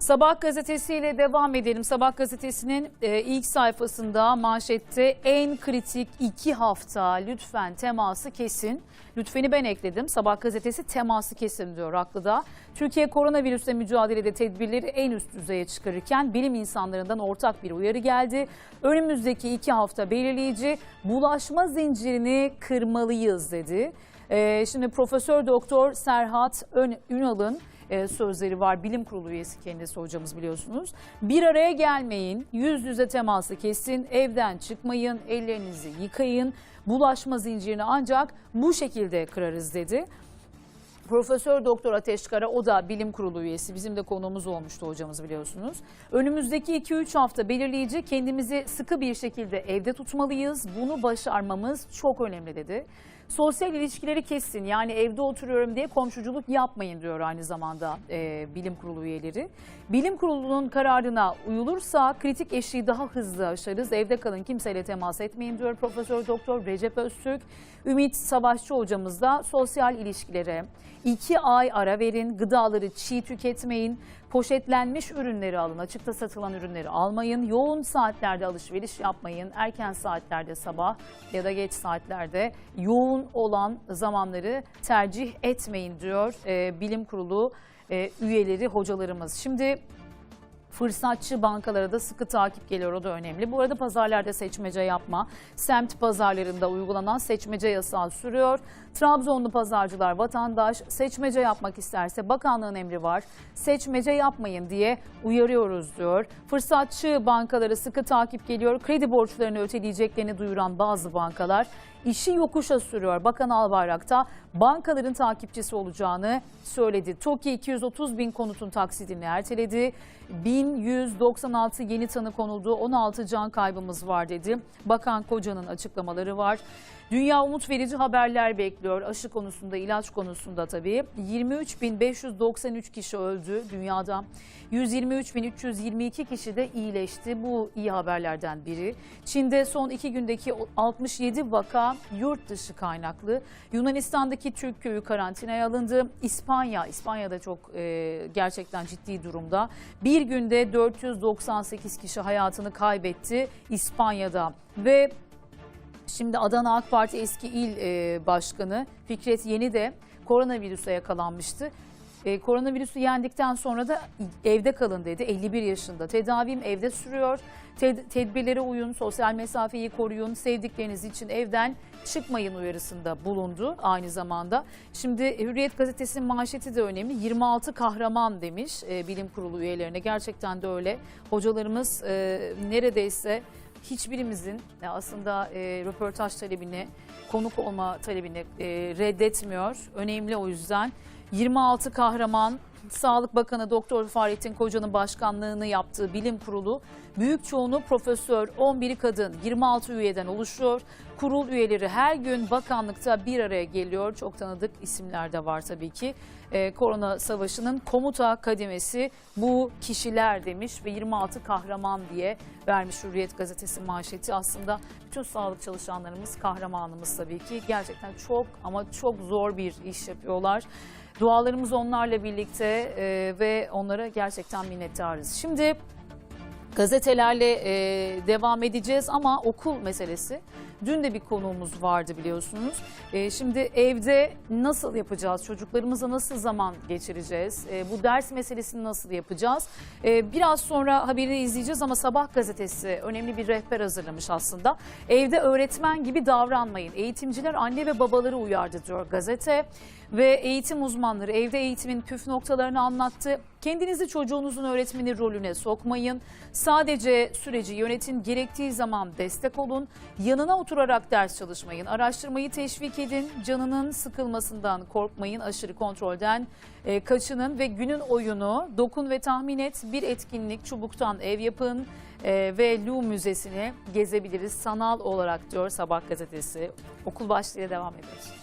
Sabah gazetesiyle devam edelim. Sabah gazetesinin e, ilk sayfasında manşette en kritik iki hafta lütfen teması kesin. Lütfeni ben ekledim. Sabah gazetesi teması kesin diyor haklıda. Türkiye koronavirüsle mücadelede tedbirleri en üst düzeye çıkarırken bilim insanlarından ortak bir uyarı geldi. Önümüzdeki iki hafta belirleyici bulaşma zincirini kırmalıyız dedi. E, şimdi Profesör Doktor Serhat Ünal'ın e, sözleri var. Bilim kurulu üyesi kendisi hocamız biliyorsunuz. Bir araya gelmeyin, yüz yüze teması kesin, evden çıkmayın, ellerinizi yıkayın. Bulaşma zincirini ancak bu şekilde kırarız dedi. Profesör Doktor Ateş Kara o da bilim kurulu üyesi. Bizim de konuğumuz olmuştu hocamız biliyorsunuz. Önümüzdeki 2-3 hafta belirleyici kendimizi sıkı bir şekilde evde tutmalıyız. Bunu başarmamız çok önemli dedi. Sosyal ilişkileri kessin yani evde oturuyorum diye komşuculuk yapmayın diyor aynı zamanda e, bilim kurulu üyeleri. Bilim kurulunun kararına uyulursa kritik eşiği daha hızlı aşarız. Evde kalın kimseyle temas etmeyin diyor Profesör Doktor Recep Öztürk. Ümit Savaşçı hocamız da sosyal ilişkilere iki ay ara verin, gıdaları çiğ tüketmeyin, poşetlenmiş ürünleri alın, açıkta satılan ürünleri almayın, yoğun saatlerde alışveriş yapmayın, erken saatlerde sabah ya da geç saatlerde yoğun olan zamanları tercih etmeyin diyor e, bilim kurulu e, üyeleri, hocalarımız. Şimdi Fırsatçı bankalara da sıkı takip geliyor o da önemli. Bu arada pazarlarda seçmece yapma. Semt pazarlarında uygulanan seçmece yasağı sürüyor. Trabzonlu pazarcılar vatandaş seçmece yapmak isterse bakanlığın emri var. Seçmece yapmayın diye uyarıyoruz diyor. Fırsatçı bankalara sıkı takip geliyor. Kredi borçlarını öteleyeceklerini duyuran bazı bankalar işi yokuşa sürüyor. Bakan Albayrak da bankaların takipçisi olacağını söyledi. TOKİ 230 bin konutun taksidini erteledi. 1196 yeni tanı konuldu. 16 can kaybımız var dedi. Bakan Koca'nın açıklamaları var. Dünya umut verici haberler bekliyor. Aşı konusunda, ilaç konusunda tabii. 23.593 kişi öldü dünyada. 123.322 kişi de iyileşti. Bu iyi haberlerden biri. Çin'de son iki gündeki 67 vaka yurt dışı kaynaklı. Yunanistan'daki Türk köyü karantinaya alındı. İspanya, İspanya'da çok e, gerçekten ciddi durumda. Bir günde 498 kişi hayatını kaybetti İspanya'da. Ve Şimdi Adana AK Parti eski il e, başkanı Fikret Yeni de koronavirüse yakalanmıştı. E, koronavirüsü yendikten sonra da evde kalın dedi. 51 yaşında. Tedavim evde sürüyor. Ted- tedbirlere uyun, sosyal mesafeyi koruyun, sevdikleriniz için evden çıkmayın uyarısında bulundu aynı zamanda. Şimdi Hürriyet gazetesinin manşeti de önemli. 26 kahraman demiş e, bilim kurulu üyelerine. Gerçekten de öyle. Hocalarımız e, neredeyse hiçbirimizin e, aslında e, röportaj talebini, konuk olma talebini e, reddetmiyor. Önemli o yüzden. 26 kahraman Sağlık Bakanı Doktor Fahrettin Koca'nın başkanlığını yaptığı bilim kurulu büyük çoğunu profesör, 11'i kadın, 26 üyeden oluşuyor. Kurul üyeleri her gün bakanlıkta bir araya geliyor. Çok tanıdık isimler de var tabii ki. Ee, korona savaşının komuta kademesi bu kişiler demiş ve 26 kahraman diye vermiş Hürriyet gazetesi manşeti. Aslında bütün sağlık çalışanlarımız kahramanımız tabii ki. Gerçekten çok ama çok zor bir iş yapıyorlar. Dualarımız onlarla birlikte e, ve onlara gerçekten minnettarız. Şimdi gazetelerle e, devam edeceğiz ama okul meselesi. Dün de bir konuğumuz vardı biliyorsunuz. E, şimdi evde nasıl yapacağız? Çocuklarımıza nasıl zaman geçireceğiz? E, bu ders meselesini nasıl yapacağız? E, biraz sonra haberi izleyeceğiz ama Sabah gazetesi önemli bir rehber hazırlamış aslında. Evde öğretmen gibi davranmayın. Eğitimciler anne ve babaları uyardı diyor gazete. Ve eğitim uzmanları evde eğitimin püf noktalarını anlattı. Kendinizi çocuğunuzun öğretmeni rolüne sokmayın. Sadece süreci yönetin, gerektiği zaman destek olun. Yanına oturarak ders çalışmayın. Araştırmayı teşvik edin. Canının sıkılmasından korkmayın. Aşırı kontrolden e, kaçının ve günün oyunu dokun ve tahmin et. Bir etkinlik çubuktan ev yapın e, ve Louvre Müzesi'ni gezebiliriz sanal olarak diyor Sabah gazetesi. Okul başlığıyla devam ediyoruz.